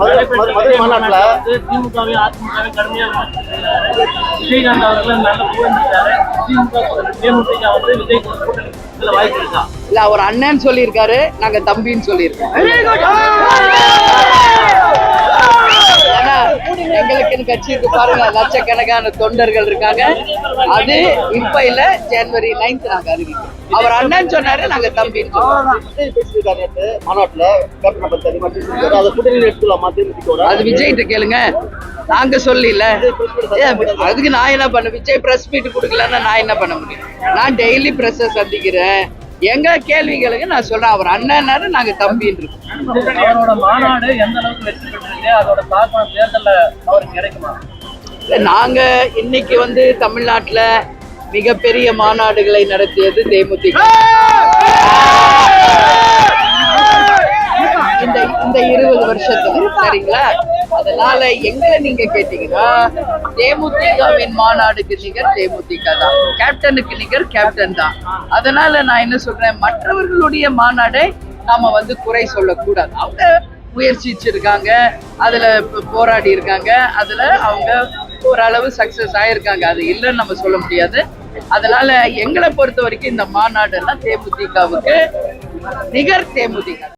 மதுரை மாநாட்டுல திமுகவையும் அதிமுகவையும் கடுமையாக விமர்சிச்சிருக்காரு. விஜயகாந்த் அவர்கள் நல்ல புகழ்ந்துட்டாரு. திமுக தேமுதிக வந்து விஜய் கூட்டணி இதுல வாய்ப்பு இருக்கா? இல்ல அவர் அண்ணன் சொல்லியிருக்காரு நாங்க தம்பின்னு சொல்லியிருக்கோம். எங்களுக்குன்னு கட்சி இருக்கு பாருங்க லட்சக்கணக்கான தொண்டர்கள் இருக்காங்க. அது இப்ப இல்ல ஜனவரி நைன்த் நாங்க அறிவிக்கிறோம். அவர் அண்ணன் சொன்னாரு நாங்க விஜய் பேசியிருக்காரு அதை விஜய்கிட்ட கேளுங்க. நாங்க சொல்லல. அதுக்கு நான் என்ன பண்ண விஜய் பிரஸ் மீட் கொடுக்கலன்னா நான் என்ன பண்ண முடியும்? நான் டெய்லி பிரஸ் சந்திக்கிறேன். எங்க கேள்விகளுக்கு நான் சொல்றேன். அவர் அண்ணன்னாரு நாங்க தம்பின்னு இருக்கோம். அவரோட மாநாடு எந்த அளவுக்கு வெற்றி பெற்றிருக்கு? அதோட தாக்கம் தேர்தல்ல அவருக்கு கிடைக்குமா? இல்ல, நாங்க இன்னைக்கு வந்து தமிழ்நாட்டுல மிகப்பெரிய மாநாடுகளை நடத்தியது தேமுதிக. இந்த இருபது வருஷத்துக்கு சரிங்களா? அதனால எங்களை நீங்க கேட்டீங்கன்னா தேமுதிகவின் மாநாடுக்கு நிகர் தேமுதிக தான். கேப்டனுக்கு நிகர் கேப்டன் தான். அதனால நான் என்ன சொல்றேன் மற்றவர்களுடைய மாநாடை நாம வந்து குறை சொல்லக்கூடாது. அவங்க முயற்சிச்சிருக்காங்க அதுல போராடி இருக்காங்க அதுல அவங்க ஓரளவு சக்சஸ் ஆயிருக்காங்க. அது இல்லைன்னு நம்ம சொல்ல முடியாது. அதனால எங்களை பொறுத்த வரைக்கும் இந்த மாநாடு தேமுதிகவுக்கு நிகர் தேமுதிக